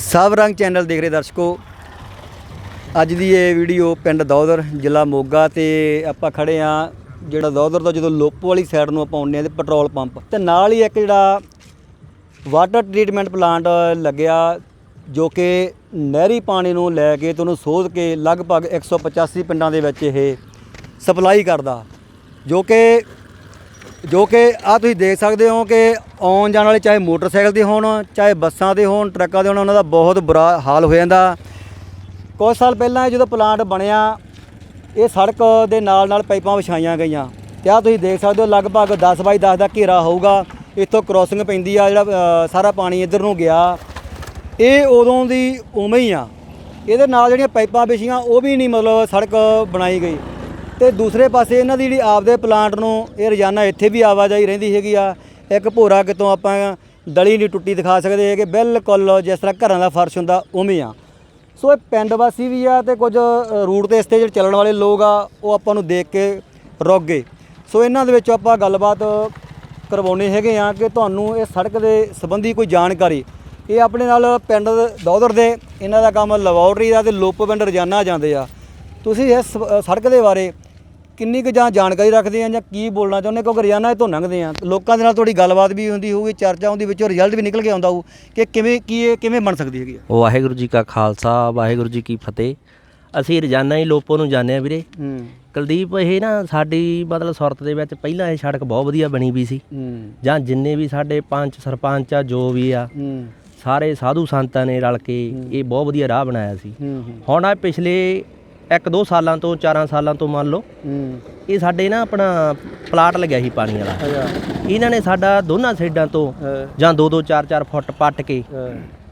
ਸਭ ਰੰਗ ਚੈਨਲ ਦੇਖ ਰਹੇ ਦਰਸ਼ਕੋ। ਅੱਜ ਦੀ ਇਹ ਵੀਡੀਓ ਪਿੰਡ ਦੌਦਰ, ਜ਼ਿਲ੍ਹਾ ਮੋਗਾ ਤੇ ਆਪਾਂ ਖੜੇ ਆ ਜਿਹੜਾ ਦੌਦਰ ਦਾ ਜਦੋਂ ਲੋਪੋ ਵਾਲੀ ਸਾਈਡ ਨੂੰ ਆਪਾਂ ਆਉਂਦੇ ਆ ਤੇ ਪੈਟਰੋਲ ਪੰਪ। ਤੇ ਨਾਲ ਹੀ ਇੱਕ ਜਿਹੜਾ ਵਾਟਰ ਟ੍ਰੀਟਮੈਂਟ ਪਲਾਂਟ ਲੱਗਿਆ ਜੋ ਕਿ ਨਹਿਰੀ ਪਾਣੀ ਨੂੰ ਲੈ ਕੇ ਤੇ ਉਹਨੂੰ ਸੋਧ ਕੇ ਲਗਭਗ 185 ਪਿੰਡਾਂ ਦੇ ਵਿੱਚ ਇਹ ਸਪਲਾਈ ਕਰਦਾ। ਜੋ ਕਿ ਜੋ ਕਿ ਆ ਤੁਸੀਂ ਦੇਖ ਸਕਦੇ ਹੋ ਕਿ ਆਉਣ ਜਾਣ ਵਾਲੇ ਚਾਹੇ ਮੋਟਰਸਾਈਕਲ ਦੇ ਹੋਣ, ਚਾਹੇ ਬੱਸਾਂ ਦੇ ਹੋਣ, ਟਰੱਕਾਂ ਦੇ ਹੋਣ, ਉਹਨਾਂ ਦਾ ਬਹੁਤ ਬੁਰਾ ਹਾਲ ਹੋ ਜਾਂਦਾ। ਕੁਝ ਸਾਲ ਪਹਿਲਾਂ ਇਹ ਜਦੋਂ ਪਲਾਂਟ ਬਣਿਆ, ਇਹ ਸੜਕ ਦੇ ਨਾਲ ਨਾਲ ਪਾਈਪਾਂ ਵਿਛਾਈਆਂ ਗਈਆਂ। ਤੇ ਆ ਤੁਸੀਂ ਦੇਖ ਸਕਦੇ ਹੋ ਲਗਭਗ 10 ਬਾਈ 10 ਦਾ ਘੇਰਾ ਹੋਊਗਾ। ਇੱਥੋਂ ਕ੍ਰੋਸਿੰਗ ਪੈਂਦੀ ਆ, ਜਿਹੜਾ ਸਾਰਾ ਪਾਣੀ ਇੱਧਰ ਨੂੰ ਗਿਆ। ਇਹ ਉਦੋਂ ਦੀ ਉਵੇਂ ਹੀ ਆ। ਇਹਦੇ ਨਾਲ ਜਿਹੜੀਆਂ ਪਾਈਪਾਂ ਵਿਛੀਆਂ, ਉਹ ਵੀ ਨਹੀਂ ਮਤਲਬ ਸੜਕ ਬਣਾਈ ਗਈ। ਤੇ ਦੂਸਰੇ ਪਾਸੇ ਇਹਨਾਂ ਦੀ ਜਿਹੜੀ ਆਪਦੇ ਪਲਾਂਟ ਨੂੰ ਇਹ ਰੋਜ਼ਾਨਾ ਇੱਥੇ ਵੀ ਆਵਾਜਾਈ ਰਹਿੰਦੀ ਹੈਗੀ ਆ, ਇੱਕ ਭੋਰਾ ਕਿਤੋਂ ਆਪਾਂ ਡਲੀ ਨਹੀਂ ਟੁੱਟੀ ਦਿਖਾ ਸਕਦੇ ਹੈਗੇ, ਬਿਲਕੁਲ ਜਿਸ ਤਰ੍ਹਾਂ ਘਰਾਂ ਦਾ ਫਰਸ਼ ਹੁੰਦਾ ਉਵੇਂ ਆ। ਸੋ ਇਹ ਪਿੰਡ ਵਾਸੀ ਵੀ ਆ ਤੇ ਕੁਝ ਰੂਟ ਤੇ ਇਸ ਤੇ ਜਿਹੜੇ ਚੱਲਣ ਵਾਲੇ ਲੋਕ ਆ, ਉਹ ਆਪਾਂ ਨੂੰ ਦੇਖ ਕੇ ਰੁਕ ਗਏ। ਸੋ ਇਹਨਾਂ ਦੇ ਵਿੱਚ ਆਪਾਂ ਗੱਲਬਾਤ ਕਰਵਾਉਣੇ ਹੈਗੇ ਆ ਕਿ ਤੁਹਾਨੂੰ ਇਹ ਸੜਕ ਦੇ ਸੰਬੰਧੀ ਕੋਈ ਜਾਣਕਾਰੀ। ਇਹ ਆਪਣੇ ਨਾਲ ਪਿੰਡ ਦੌਦਰ ਦੇ ਇਹਨਾਂ ਦਾ ਕੰਮ ਲੈਬੋਰਟਰੀ ਦਾ ਤੇ ਲੋਪੋ ਪਿੰਡ ਰੋਜ਼ਾਨਾ ਜਾਂਦੇ ਆ। ਤੁਸੀਂ ਇਸ ਸੜਕ ਦੇ ਬਾਰੇ ਕਿੰਨੀ ਕੁ ਜਾਂ ਜਾਣਕਾਰੀ ਰੱਖਦੇ ਆ ਜਾਂ ਕੀ ਬੋਲਣਾ ਚਾਹੁੰਦੇ ਕਿਉਂਕਿ ਰੋਜ਼ਾਨਾ ਇਹ ਤੋਂ ਲੰਘਦੇ ਆ। ਲੋਕਾਂ ਦੇ ਨਾਲ ਤੁਹਾਡੀ ਗੱਲਬਾਤ ਵੀ ਹੁੰਦੀ ਹੋਊਗੀ ਚਰਚਾ ਹੁੰਦੀ ਵਿੱਚੋਂ ਰਿਜ਼ਲਟ ਵੀ ਨਿਕਲ ਕੇ ਆਉਂਦਾ ਹੋਊ ਕਿ ਕਿਵੇਂ ਕੀ ਇਹ ਕਿਵੇਂ ਬਣ ਸਕਦੀ ਹੈਗੀ ਵਾਹਿਗੁਰੂ ਜੀ ਕਾ ਖਾਲਸਾ ਵਾਹਿਗੁਰੂ ਜੀ ਕੀ ਫਤਿਹ। ਅਸੀਂ ਰੋਜ਼ਾਨਾ ਹੀ ਲੋਪੋ ਨੂੰ ਜਾਂਦੇ ਆ ਵੀਰੇ। ਹੂੰ। ਕੁਲਦੀਪ ਇਹ ਨਾ ਸਾਡੀ ਮਤਲਬ ਸੁਰਤ ਦੇ ਵਿੱਚ ਪਹਿਲਾਂ ਇਹ ਸੜਕ ਬਹੁਤ ਵਧੀਆ ਬਣੀ ਵੀ ਸੀ। ਜਾਂ ਜਿੰਨੇ ਵੀ ਸਾਡੇ ਪੰਚ ਸਰਪੰਚ ਆ ਜੋ ਵੀ ਆ ਸਾਰੇ ਸਾਧੂ ਸੰਤਾਂ ਨੇ ਰਲ ਕੇ ਇਹ ਬਹੁਤ ਵਧੀਆ ਰਾਹ ਬਣਾਇਆ ਸੀ। ਹੁਣ ਆ ਪਿਛਲੇ 1-2 ਸਾਲਾਂ ਤੋਂ ਚਾਰਾਂ ਸਾਲਾਂ ਤੋਂ ਮੰਨ ਲਓ। ਹੂੰ। ਇਹ ਸਾਡੇ ਨਾ ਆਪਣਾ ਪਲਾਟ ਲੱਗਿਆ ਸੀ ਪਾਣੀ ਵਾਲਾ। ਇਹਨਾਂ ਨੇ ਸਾਡਾ ਦੋਨਾਂ ਸਾਈਡਾਂ ਤੋਂ ਜਾਂ 2-2 4-4 ਫੁੱਟ ਪੱਟ ਕੇ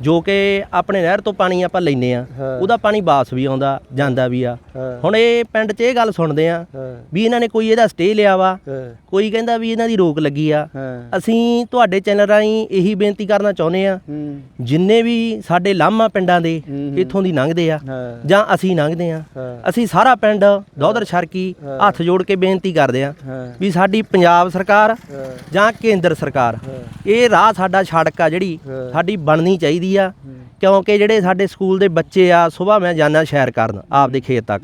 ਜੋ ਕਿ ਆਪਣੇ ਨਹਿਰ ਤੋਂ ਪਾਣੀ ਆਪਾਂ ਲੈਨੇ ਆ। ਉਹਦਾ ਪਾਣੀ ਵਾਪਸ ਵੀ ਆਉਂਦਾ ਜਾਂਦਾ ਵੀ ਆ। ਹੁਣ ਇਹ ਪਿੰਡ 'ਚ ਇਹ ਗੱਲ ਸੁਣਦੇ ਆ ਵੀ ਇਹਨਾਂ ਨੇ ਕੋਈ ਇਹਦਾ ਸਟੇ ਲਿਆ ਵਾ। ਕੋਈ ਕਹਿੰਦਾ ਵੀ ਇਹਨਾਂ ਦੀ ਰੋਕ ਲੱਗੀ ਆ। ਅਸੀਂ ਤੁਹਾਡੇ ਚੈਨਲ ਰਾਹੀਂ ਇਹੀ ਬੇਨਤੀ ਕਰਨਾ ਚਾਹੁੰਦੇ ਆ ਜਿੰਨੇ ਵੀ ਸਾਡੇ ਲਾਮਾ ਪਿੰਡਾਂ ਦੇ। ਇੱਥੋਂ ਦੀ ਲੰਘਦੇ ਆ ਜਾਂ ਅਸੀਂ ਲੰਘਦੇ ਆ ਅਸੀਂ ਸਾਰਾ ਪਿੰਡ ਦੌਦਰ ਸ਼ਰਕੀ ਹੱਥ ਜੋੜ ਕੇ ਬੇਨਤੀ ਕਰਦੇ ਆ ਵੀ ਸਾਡੀ ਪੰਜਾਬ ਸਰਕਾਰ ਜਾਂ ਕੇਂਦਰ ਸਰਕਾਰ ਇਹ ਰਾਹ ਸਾਡਾ ਸੜਕ ਆ ਜਿਹੜੀ। ਸਾਡੀ ਬਣਨੀ ਚਾਹੀਦੀ ਆ। ਕਿਉਂਕਿ ਜਿਹੜੇ ਸਾਡੇ ਸਕੂਲ ਦੇ ਬੱਚੇ ਆ ਸਵੇਰ ਮੈਂ ਜਾਂਦਾ ਸ਼ੈਰ ਕਰਨ ਆਪਦੇ ਖੇਤ ਤੱਕ।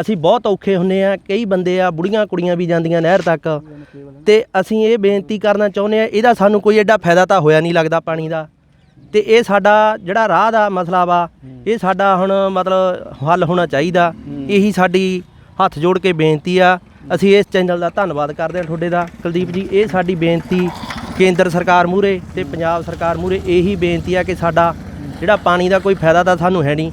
ਅਸੀਂ ਬਹੁਤ ਔਖੇ ਹੁੰਨੇ ਆ ਕਈ ਬੰਦੇ ਆ ਬੁੜੀਆਂ ਕੁੜੀਆਂ ਵੀ ਜਾਂਦੀਆਂ ਨਹਿਰ ਤੱਕ। ਤੇ ਅਸੀਂ ਇਹ ਬੇਨਤੀ ਕਰਨਾ ਚਾਹੁੰਦੇ ਆ ਇਹਦਾ ਸਾਨੂੰ ਕੋਈ ਐਡਾ ਫਾਇਦਾ ਤਾਂ ਹੋਇਆ ਨਹੀਂ ਲੱਗਦਾ ਪਾਣੀ ਦਾ। ਤੇ ਇਹ ਸਾਡਾ ਜਿਹੜਾ ਰਾਹ ਦਾ ਮਸਲਾ ਵਾ ਇਹ ਸਾਡਾ ਹੁਣ ਮਤਲਬ ਹੱਲ ਹੋਣਾ ਚਾਹੀਦਾ। ਇਹੀ ਸਾਡੀ ਹੱਥ ਜੋੜ ਕੇ ਬੇਨਤੀ ਆ ਅਸੀਂ ਇਸ ਚੈਨਲ ਦਾ ਧੰਨਵਾਦ ਕਰਦੇ ਹਾਂ ਤੁਹਾਡੇ ਦਾ। ਕੁਲਦੀਪ ਜੀ ਇਹ ਸਾਡੀ ਬੇਨਤੀ ਕੇਂਦਰ ਸਰਕਾਰ ਮੂਰੇ ਤੇ ਪੰਜਾਬ ਸਰਕਾਰ ਮੂਰੇ ਇਹੀ ਬੇਨਤੀ ਆ ਕਿ ਸਾਡਾ ਜਿਹੜਾ ਪਾਣੀ ਦਾ ਕੋਈ ਫਾਇਦਾ ਤਾਂ ਸਾਨੂੰ ਹੈ ਨਹੀਂ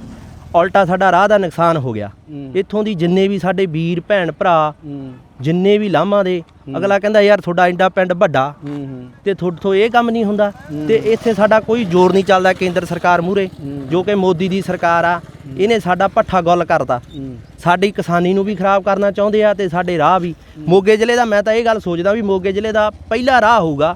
ਉਲਟਾ ਸਾਡਾ ਰਾਹ ਦਾ ਨੁਕਸਾਨ ਹੋ ਗਿਆ। ਇੱਥੋਂ ਦੀ ਜਿੰਨੇ ਵੀ ਸਾਡੇ ਵੀਰ ਭੈਣ ਭਰਾ ਜਿੰਨੇ ਵੀ ਲਾਮਾ ਦੇ ਅਗਲਾ ਕਹਿੰਦਾ ਯਾਰ ਤੁਹਾਡਾ ਇੰਡਾ ਪਿੰਡ ਵੱਡਾ ਤੇ ਤੁਹਾਡੇ ਤੋਂ ਇਹ ਕੰਮ ਨਹੀਂ ਹੁੰਦਾ। ਤੇ ਇੱਥੇ ਸਾਡਾ ਕੋਈ ਜ਼ੋਰ ਨਹੀਂ ਚੱਲਦਾ ਕੇਂਦਰ ਸਰਕਾਰ ਮੂਰੇ। ਜੋ ਕਿ ਮੋਦੀ ਦੀ ਸਰਕਾਰ ਆ ਇਹਨੇ ਸਾਡਾ ਪੱਠਾ ਗੁੱਲ ਕਰਤਾ। ਸਾਡੀ ਕਿਸਾਨੀ ਨੂੰ ਵੀ ਖਰਾਬ ਕਰਨਾ ਚਾਹੁੰਦੇ ਆ ਤੇ ਸਾਡੇ ਰਾਹ ਵੀ। ਮੋਗੇ ਜ਼ਿਲ੍ਹੇ ਦਾ ਮੈਂ ਤਾਂ ਇਹ ਗੱਲ ਸੋਚਦਾ ਵੀ ਮੋਗੇ ਜ਼ਿਲ੍ਹੇ ਦਾ ਪਹਿਲਾ ਰਾਹ ਹੋਊਗਾ।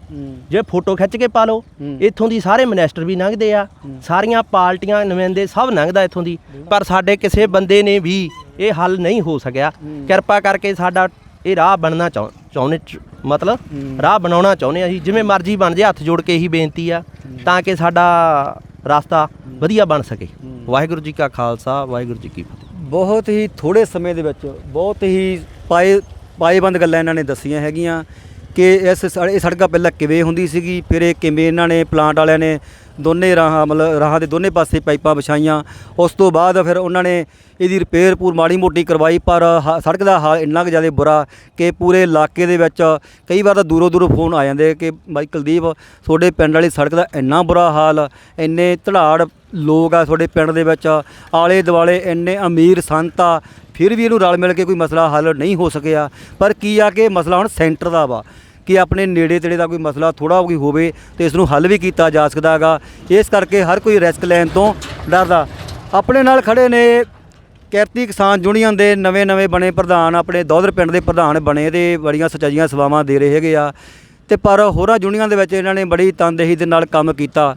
ਜੇ ਫੋਟੋ ਖਿੱਚ ਕੇ ਪਾ ਲਓ। ਇੱਥੋਂ ਦੀ ਸਾਰੇ ਮਿਨਿਸਟਰ ਵੀ ਲੰਘਦੇ ਆ। ਸਾਰੀਆਂ ਪਾਰਟੀਆਂ ਨੁਮਾਇੰਦੇ ਸਭ ਲੰਘਦਾ ਇੱਥੋਂ ਦੀ। ਪਰ ਸਾਡੇ ਕਿਸੇ ਬੰਦੇ ਨੇ ਵੀ ਇਹ ਹੱਲ ਨਹੀਂ ਹੋ ਸਕਿਆ। ਕਿਰਪਾ ਕਰਕੇ ਸਾਡਾ ਇਹ ਰਾਹ ਬਣਨਾ ਚਾਹੁੰ- ਚਾਹੁੰਦੇ ਮਤਲਬ ਰਾਹ ਬਣਾਉਣਾ ਚਾਹੁੰਦੇ ਆ ਅਸੀਂ ਜਿਵੇਂ ਮਰਜ਼ੀ ਬਣ ਜੇ ਹੱਥ ਜੋੜ ਕੇ ਇਹੀ ਬੇਨਤੀ ਆ ਤਾਂ ਕਿ ਸਾਡਾ ਰਸਤਾ ਵਧੀਆ ਬਣ ਸਕੇ। ਵਾਹਿਗੁਰੂ ਜੀ ਕਾ ਖਾਲਸਾ ਵਾਹਿਗੁਰੂ ਜੀ ਕੀ ਫਤਿਹ। ਬਹੁਤ ਹੀ ਥੋੜੇ ਸਮੇਂ ਦੇ ਵਿੱਚ ਬਹੁਤ ਹੀ ਪਾਏ ਪਾਏਬੰਦ ਗੱਲਾਂ ਇਹਨਾਂ ਨੇ ਦੱਸੀਆਂ ਹੈਗੀਆਂ ਕਿ ਇਸ ਇਹ ਸੜਕਾਂ ਪਹਿਲਾਂ ਕਿਵੇਂ ਹੁੰਦੀ ਸੀਗੀ ਫਿਰ ਇਹ ਕਿਵੇਂ ਇਹਨਾਂ ਨੇ ਪਲਾਂਟ ਵਾਲਿਆਂ ਨੇ ਦੋਨੇ ਰਾਹਾਂ, ਮਤਲਬ ਰਾਹਾਂ ਦੇ ਦੋਨੇ ਪਾਸੇ ਪਾਈਪਾਂ ਵਿਛਾਈਆਂ। ਉਸ ਤੋਂ ਬਾਅਦ ਫਿਰ ਉਹਨਾਂ ਨੇ ਇਹਦੀ ਰਿਪੇਅਰ ਪੂਰ ਮਾੜੀ ਮੋਟੀ ਕਰਵਾਈ, ਪਰ ਹ- ਸੜਕ ਦਾ ਹਾਲ ਇੰਨਾ ਕੁ ਜ਼ਿਆਦਾ ਬੁਰਾ ਕਿ ਪੂਰੇ ਇਲਾਕੇ ਦੇ ਵਿੱਚ ਕਈ ਵਾਰ ਤਾਂ ਦੂਰੋਂ ਦੂਰੋਂ ਫੋਨ ਆ ਜਾਂਦੇ ਕਿ ਬਾਈ ਕੁਲਦੀਪ, ਤੁਹਾਡੇ ਪਿੰਡ ਵਾਲੀ ਸੜਕ ਦਾ ਇੰਨਾ ਬੁਰਾ ਹਾਲ, ਇੰਨੇ ਧੜਾੜ ਲੋਕ ਆ ਤੁਹਾਡੇ ਪਿੰਡ ਦੇ ਵਿੱਚ, ਆਲੇ ਦੁਆਲੇ ਇੰਨੇ ਅਮੀਰ ਸੰਤ ਆ, ਫਿਰ ਵੀ ਇਹਨੂੰ ਰਲ ਮਿਲ ਕੇ ਕੋਈ ਮਸਲਾ ਹੱਲ ਨਹੀਂ ਹੋ ਸਕਿਆ। ਪਰ ਕੀ ਆ ਕਿ ਮਸਲਾ ਹੁਣ ਸੈਂਟਰ ਦਾ ਵਾ। ਕਿ ਆਪਣੇ ਨੇੜੇ ਤੇੜੇ ਦਾ ਕੋਈ ਮਸਲਾ ਥੋੜਾ ਕੋਈ ਹੋਵੇ ਤੇ ਇਸ ਨੂੰ ਹੱਲ ਵੀ ਕੀਤਾ ਜਾ ਸਕਦਾ ਹੈਗਾ। ਇਸ ਕਰਕੇ ਹਰ ਕੋਈ ਰਿਸਕ ਲੈਣ ਤੋਂ ਡਰਦਾ। ਆਪਣੇ ਨਾਲ ਖੜੇ ਨੇ ਕਿਰਤੀ ਕਿਸਾਨ ਯੂਨੀਅਨ ਦੇ ਨਵੇਂ-ਨਵੇਂ ਬਣੇ ਪ੍ਰਧਾਨ, ਆਪਣੇ ਦੌਦਰ ਪਿੰਡ ਦੇ ਪ੍ਰਧਾਨ ਬਣੇ ਤੇ ਬੜੀਆਂ ਸੱਚਾਈਆਂ ਸੇਵਾਵਾਂ ਦੇ ਰਹੇ ਹੈਗੇ ਆ। ਤੇ ਪਰ ਹੋਰਾਂ ਯੂਨੀਅਨ ਦੇ ਵਿੱਚ ਇਹਨਾਂ ਨੇ ਬੜੀ ਤਨਦੇਹੀ ਦੇ ਨਾਲ ਕੰਮ ਕੀਤਾ।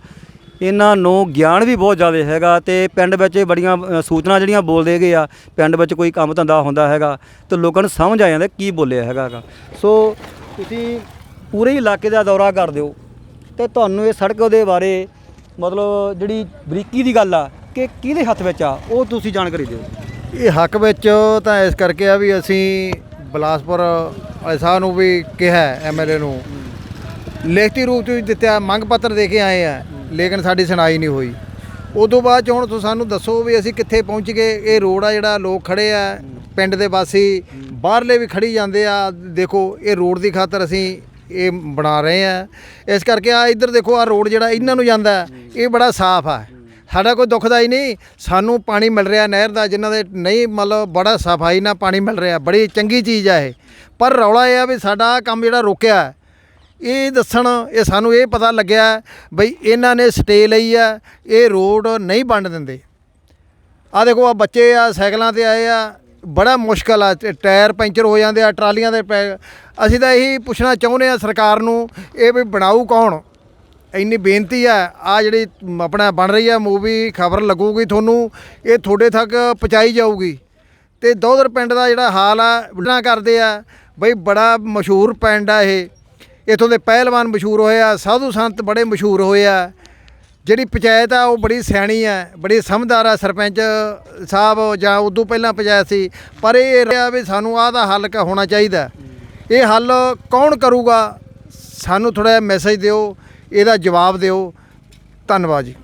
ਇਹਨਾਂ ਨੂੰ ਗਿਆਨ ਵੀ ਬਹੁਤ ਜ਼ਿਆਦਾ ਹੈਗਾ ਤੇ ਪਿੰਡ ਵਿੱਚ ਬੜੀਆਂ ਸੂਚਨਾ ਜਿਹੜੀਆਂ ਬੋਲਦੇ ਹੈਗੇ ਆ, ਪਿੰਡ ਵਿੱਚ ਕੋਈ ਕੰਮ ਧੰਦਾ ਹੁੰਦਾ ਹੈਗਾ ਤੇ ਲੋਕਾਂ ਨੂੰ ਸਮਝ ਆ ਜਾਂਦਾ ਕੀ ਬੋਲਿਆ ਹੈਗਾ ਸੋ ਤੁਸੀਂ ਪੂਰੇ ਇਲਾਕੇ ਦਾ ਦੌਰਾ ਕਰ ਦਿਓ ਤੇ ਤੁਹਾਨੂੰ ਇਹ ਸੜਕ ਦੇ ਬਾਰੇ ਮਤਲਬ ਜਿਹੜੀ ਬਰੀਕੀ ਦੀ ਗੱਲ ਆ ਕਿ ਕਿਹਦੇ ਹੱਥ ਵਿੱਚ ਆ, ਉਹ ਤੁਸੀਂ ਜਾਣਕਾਰੀ ਦਿਓ। ਇਹ ਹੱਕ ਵਿੱਚ ਤਾਂ ਇਸ ਕਰਕੇ ਆ ਵੀ ਅਸੀਂ ਬਲਾਸਪੁਰ ਵਾਲੇ ਸਾਹਿਬ ਨੂੰ ਵੀ ਕਿਹਾ ਐਮਐਲਏ ਨੂੰ। ਲਿਖਤੀ ਰੂਪ ਚ ਵੀ ਦਿੱਤਾ, ਮੰਗ ਪੱਤਰ ਦੇ ਕੇ ਆਏ ਆ, ਲੇਕਿਨ ਸਾਡੀ ਸੁਣਾਈ ਨਹੀਂ ਹੋਈ। ਉਦੋਂ ਬਾਅਦ ਚ ਹੁਣ ਤੁਸੀਂ ਸਾਨੂੰ ਦੱਸੋ ਵੀ ਅਸੀਂ ਕਿੱਥੇ ਪਹੁੰਚ ਗਏ, ਇਹ ਰੋਡ ਆ ਜਿਹੜਾ ਲੋਕ ਖੜੇ ਆ ਪਿੰਡ ਦੇ ਵਾਸੀ ਬਾਹਰਲੇ ਵੀ ਖੜੀ ਜਾਂਦੇ ਆ। ਦੇਖੋ, ਇਹ ਰੋਡ ਦੀ ਖਾਤਰ ਅਸੀਂ ਇਹ ਬਣਾ ਰਹੇ ਆ। ਇਸ ਕਰਕੇ ਆ ਇੱਧਰ ਦੇਖੋ, ਆ ਰੋਡ ਜਿਹੜਾ ਇਹਨਾਂ ਨੂੰ ਜਾਂਦਾ ਇਹ ਬੜਾ ਸਾਫ਼ ਆ। ਸਾਡਾ ਕੋਈ ਦੁੱਖਦਾ ਨਹੀਂ, ਸਾਨੂੰ ਪਾਣੀ ਮਿਲ ਰਿਹਾ ਨਹਿਰ ਦਾ, ਜਿਨ੍ਹਾਂ ਦੇ ਨਹੀਂ ਮਤਲਬ ਬੜਾ ਸਫ਼ਾਈ ਨਾਲ ਪਾਣੀ ਮਿਲ ਰਿਹਾ, ਬੜੀ ਚੰਗੀ ਚੀਜ਼ ਆ ਇਹ। ਪਰ ਰੌਲਾ ਇਹ ਆ ਵੀ ਸਾਡਾ ਆਹ ਕੰਮ ਜਿਹੜਾ ਰੋਕਿਆ ਇਹ ਦੱਸਣ, ਇਹ ਸਾਨੂੰ ਇਹ ਪਤਾ ਲੱਗਿਆ ਬਈ ਇਹਨਾਂ ਨੇ ਸਟੇ ਲਈ ਆ ਇਹ ਰੋਡ ਨਹੀਂ ਵੰਡ ਦਿੰਦੇ। ਆ ਦੇਖੋ ਆ ਬੱਚੇ ਆ, ਸਾਈਕਲਾਂ ਤੇ ਆਏ ਆ ਬੜਾ ਮੁਸ਼ਕਲ ਆ, ਤੇ ਟਾਇਰ ਪੈਂਚਰ ਹੋ ਜਾਂਦੇ ਆ, ਟਰਾਲੀਆਂ ਦੇ ਪੈ- ਅਸੀਂ ਤਾਂ ਇਹੀ ਪੁੱਛਣਾ ਚਾਹੁੰਦੇ ਆ ਸਰਕਾਰ ਨੂੰ, ਇਹ ਵੀ ਬਣਾਊ ਕੌਣ? ਇੰਨੀ ਬੇਨਤੀ ਆ ਆ ਜਿਹੜੀ ਮ- ਆਪਣਾ ਬਣ ਰਹੀ ਆ ਮੂਵੀ, ਖਬਰ ਲੱਗੂਗੀ ਤੁਹਾਨੂੰ, ਇਹ ਤੁਹਾਡੇ ਤੱਕ ਪਹੁੰਚਾਈ ਜਾਊਗੀ। ਤੇ ਦੋਦਰ ਪਿੰਡ ਦਾ ਜਿਹੜਾ ਹਾਲ ਆ ਬਣਾ ਕਰਦੇ ਆ, ਬਈ ਬੜਾ ਮਸ਼ਹੂਰ ਪਿੰਡ ਆ ਇਹ। ਇਥੋਂ ਦੇ ਪਹਿਲਵਾਨ ਮਸ਼ਹੂਰ ਹੋਏ ਆ, ਸਾਧੂ ਸੰਤ ਬੜੇ ਮਸ਼ਹੂਰ ਹੋਏ ਆ। ਜਿਹੜੀ ਪੰਚਾਇਤ ਆ, ਉਹ ਬੜੀ ਸਿਆਣੀ ਆ, ਬੜੀ ਸਮਝਦਾਰ ਆ ਸਰਪੰਚ ਸਾਹਿਬ, ਜਾਂ ਉਦੋਂ ਪਹਿਲਾਂ ਪੰਚਾਇਤ ਸੀ। ਪਰ ਇਹ ਰਿਹਾ ਵੀ ਸਾਨੂੰ ਆਹ ਦਾ ਹੱਲ ਕ ਹੋਣਾ ਚਾਹੀਦਾ। ਇਹ ਹੱਲ ਕੌਣ ਕਰੂਗਾ? ਸਾਨੂੰ ਥੋੜਾ ਮੈਸੇਜ ਦਿਓ, ਇਹਦਾ ਜਵਾਬ ਦਿਓ। ਧੰਨਵਾਦ ਜੀ।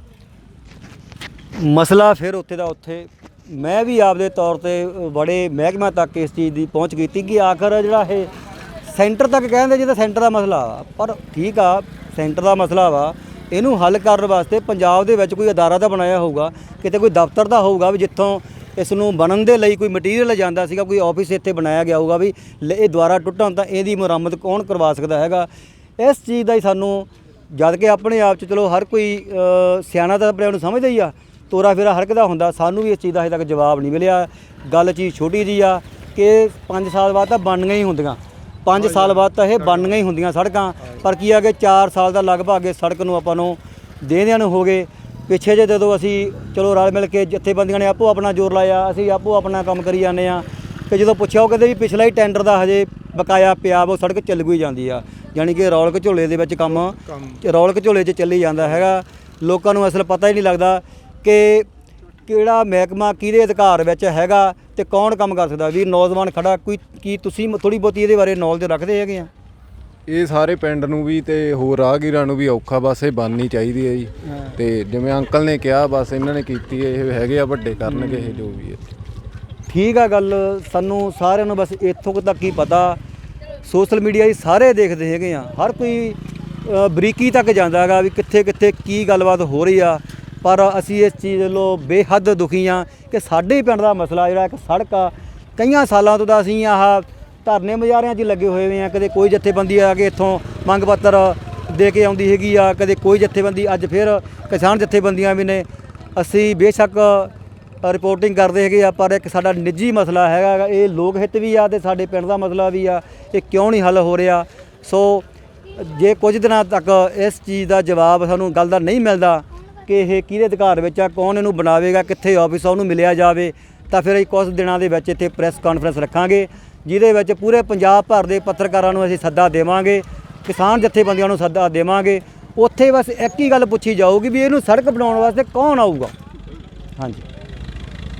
ਮਸਲਾ ਫਿਰ ਉੱਥੇ ਦਾ ਉੱਥੇ। ਮੈਂ ਵੀ ਆਪਦੇ ਤੌਰ ਤੇ ਬੜੇ ਮਹਿਕਮਾ ਤੱਕ ਇਸ ਚੀਜ਼ ਦੀ ਪਹੁੰਚ ਕੀਤੀ ਕਿ ਆਖਰ ਜਿਹੜਾ ਇਹ ਸੈਂਟਰ ਤੱਕ ਕਹਿੰਦੇ ਜਿਹਦਾ ਸੈਂਟਰ ਦਾ ਮਸਲਾ ਵਾ। ਪਰ ਠੀਕ ਆ, ਸੈਂਟਰ ਦਾ ਮਸਲਾ ਵਾ। ਇਹਨੂੰ ਹੱਲ ਕਰਨ ਵਾਸਤੇ ਪੰਜਾਬ ਦੇ ਵਿੱਚ ਕੋਈ ਅਦਾਰਾ ਦਾ ਬਣਾਇਆ ਹੋਊਗਾ, ਕਿਤੇ ਕੋਈ ਦਫ਼ਤਰ ਦਾ ਹੋਊਗਾ ਵੀ ਜਿੱਥੋਂ ਇਸ ਨੂੰ ਬਣਨ ਦੇ ਲਈ ਕੋਈ ਮਟੀਰੀਅਲ ਜਾਂਦਾ ਸੀਗਾ, ਕੋਈ ਆਫਿਸ ਇੱਥੇ ਬਣਾਇਆ ਗਿਆ ਹੋਊਗਾ ਵੀ ਲ- ਇਹ ਦੁਆਰਾ ਟੁੱਟਣ ਤਾਂ ਇਹਦੀ ਮੁਰੰਮਤ ਕੌਣ ਕਰਵਾ ਸਕਦਾ ਹੈਗਾ। ਇਸ ਚੀਜ਼ ਦਾ ਹੀ ਸਾਨੂੰ ਜਦ ਕਿ ਆਪਣੇ ਆਪ ਚ ਚਲੋ ਹਰ ਕੋਈ ਸਿਆਣਾ ਤਾਂ ਆਪਣੇ ਆਪ ਨੂੰ ਸਮਝਦਾ ਹੀ ਆ, ਤੋਰਾ ਫੇਰਾ ਹਰ ਇੱਕ ਦਾ ਹੁੰਦਾ, ਸਾਨੂੰ ਵੀ ਇਸ ਚੀਜ਼ ਦਾ ਹਜੇ ਤੱਕ ਜਵਾਬ ਨਹੀਂ ਮਿਲਿਆ। ਗੱਲ ਚੀਜ਼ ਛੋਟੀ ਜੀ ਆ ਕਿ 5 ਸਾਲ ਬਾਅਦ ਤਾਂ ਬਣਨੀਆਂ ਹੀ ਹੁੰਦੀਆਂ। 5 ਸਾਲ ਬਾਅਦ ਤਾਂ ਇਹ ਬਣਨੀਆਂ ਹੀ ਹੁੰਦੀਆਂ ਸੜਕਾਂ। ਪਰ ਕੀ ਆ ਕਿ 4 ਸਾਲ ਦਾ ਲਗਭਗ ਇਸ ਸੜਕ ਨੂੰ ਆਪਾਂ ਨੂੰ ਦੇਦਿਆਂ ਨੂੰ ਹੋ ਗਏ। ਪਿੱਛੇ ਜੇ ਜਦੋਂ ਅਸੀਂ ਚਲੋ ਰਲ ਮਿਲ ਕੇ ਜਥੇਬੰਦੀਆਂ ਨੇ ਆਪੋ ਆਪਣਾ ਜ਼ੋਰ ਲਾਇਆ ਅਸੀਂ ਆਪੋ ਆਪਣਾ ਕੰਮ ਕਰੀ ਜਾਂਦੇ ਆ ਤੇ ਜਦੋਂ ਪੁੱਛਿਆ ਉਹ ਕਹਿੰਦੇ ਵੀ ਪਿਛਲਾ ਹੀ ਟੈਂਡਰ ਦਾ ਹਜੇ ਬਕਾਇਆ ਪਿਆ ਉਹ ਸੜਕ ਚੱਲ ਗਈ ਜਾਂਦੀ ਆ। ਯਾਨੀ ਕਿ ਰੌਲਕ ਝੋਲੇ ਦੇ ਵਿੱਚ ਕੰਮ। ਰੌਲਕ ਝੋਲੇ 'ਚ ਚੱਲੀ ਜਾਂਦਾ ਹੈਗਾ। ਲੋਕਾਂ ਨੂੰ ਅਸਲ ਪਤਾ ਹੀ ਨਹੀਂ ਲੱਗਦਾ ਕਿ ਕਿਹੜਾ ਮਹਿਕਮਾ ਕਿਹਦੇ ਅਧਿਕਾਰ ਵਿੱਚ ਹੈਗਾ ਤੇ ਕੌਣ ਕੰਮ ਕਰ ਸਕਦਾ? ਵੀ ਨੌਜਵਾਨ ਖੜਾ ਕੋਈ ਕੀ ਤੁਸੀਂ ਥੋੜੀ ਬਹੁਤੀ ਇਹਦੇ ਬਾਰੇ ਨੌਲੇਜ ਰੱਖਦੇ ਹੈਗੇ ਆ? ਇਹ ਸਾਰੇ ਪਿੰਡ ਨੂੰ ਵੀ ਤੇ ਹੋਰ ਰਾਹਗੀਰਾਂ ਨੂੰ ਵੀ ਔਖਾ ਬਸ ਇਹ ਬਣਨੀ ਚਾਹੀਦੀ ਹੈ ਜੀ। ਤੇ ਜਿਵੇਂ ਅੰਕਲ ਨੇ ਕਿਹਾ ਬਸ ਇਹਨਾਂ ਨੇ ਕੀਤੀ ਇਹ ਹੈਗੇ ਆ ਵੱਡੇ ਕਰਨਗੇ ਇਹ ਜੋ ਵੀ ਹੈ। ਠੀਕ ਆ ਗੱਲ ਸਾਨੂੰ ਸਾਰਿਆਂ ਨੂੰ ਬਸ ਇੱਥੋਂ ਤੱਕ ਹੀ ਪਤਾ। ਸੋਸ਼ਲ ਮੀਡੀਆ ਹੀ ਸਾਰੇ ਦੇਖਦੇ ਹੈਗੇ ਆ। ਹਰ ਕੋਈ ਬਰੀਕੀ ਤੱਕ ਜਾਂਦਾ ਹੈਗਾ ਵੀ ਕਿੱਥੇ ਕਿੱਥੇ ਕੀ ਗੱਲਬਾਤ ਹੋ ਰਹੀ ਆ। ਪਰ ਅਸੀਂ ਇਸ ਚੀਜ਼ ਵੱਲੋਂ ਬੇਹੱਦ ਦੁਖੀ ਆ ਕਿ ਸਾਡੇ ਪਿੰਡ ਦਾ ਮਸਲਾ ਜਿਹੜਾ ਇੱਕ ਸੜਕ ਆ, ਕਈਆਂ ਸਾਲਾਂ ਤੋਂ ਤਾਂ ਅਸੀਂ ਆਹ ਧਰਨੇ ਮੁਜ਼ਾਹਰਿਆਂ 'ਚ ਲੱਗੇ ਹੋਏ ਹੋਏ ਆ ਕਦੇ ਕੋਈ ਜਥੇਬੰਦੀ ਆ ਕੇ ਇੱਥੋਂ ਮੰਗ ਪੱਤਰ ਦੇ ਕੇ ਆਉਂਦੀ ਹੈਗੀ ਆ, ਕਦੇ ਕੋਈ ਜਥੇਬੰਦੀ, ਅੱਜ ਫਿਰ ਕਿਸਾਨ ਜਥੇਬੰਦੀਆਂ ਵੀ ਨੇ। ਅਸੀਂ ਬੇਸ਼ੱਕ ਰਿਪੋਰਟਿੰਗ ਕਰਦੇ ਹੈਗੇ ਆ, ਪਰ ਇੱਕ ਸਾਡਾ ਨਿੱਜੀ ਮਸਲਾ ਹੈਗਾ ਇਹ ਲੋਕ ਹਿੱਤ ਵੀ ਆ ਤੇ ਸਾਡੇ ਪਿੰਡ ਦਾ ਮਸਲਾ ਵੀ ਆ। ਇਹ ਕਿਉਂ ਨਹੀਂ ਹੱਲ ਹੋ ਰਿਹਾ? ਸੋ ਜੇ ਕੁਝ ਦਿਨਾਂ ਤੱਕ ਇਸ ਚੀਜ਼ ਦਾ ਜਵਾਬ ਸਾਨੂੰ ਗੱਲ ਦਾ ਨਹੀਂ ਮਿਲਦਾ ਕਿ ਇਹ ਕਿਹਦੇ ਅਧਿਕਾਰ ਵਿੱਚ ਆ, ਕੌਣ ਇਹਨੂੰ ਬਣਾਵੇਗਾ, ਕਿੱਥੇ ਆਫਿਸ ਆ, ਉਹਨੂੰ ਮਿਲਿਆ ਜਾਵੇ, ਤਾਂ ਫਿਰ ਅਸੀਂ ਕੁਝ ਦਿਨਾਂ ਦੇ ਵਿੱਚ ਇੱਥੇ ਪ੍ਰੈਸ ਕਾਨਫਰੰਸ ਰੱਖਾਂਗੇ, ਜਿਹਦੇ ਵਿੱਚ ਪੂਰੇ ਪੰਜਾਬ ਭਰ ਦੇ ਪੱਤਰਕਾਰਾਂ ਨੂੰ ਅਸੀਂ ਸੱਦਾ ਦੇਵਾਂਗੇ, ਕਿਸਾਨ ਜਥੇਬੰਦੀਆਂ ਨੂੰ ਸੱਦਾ ਦੇਵਾਂਗੇ। ਉੱਥੇ ਬਸ ਇੱਕ ਹੀ ਗੱਲ ਪੁੱਛੀ ਜਾਊਗੀ ਵੀ ਇਹਨੂੰ ਸੜਕ ਬਣਾਉਣ ਵਾਸਤੇ ਕੌਣ ਆਊਗਾ? ਹਾਂਜੀ।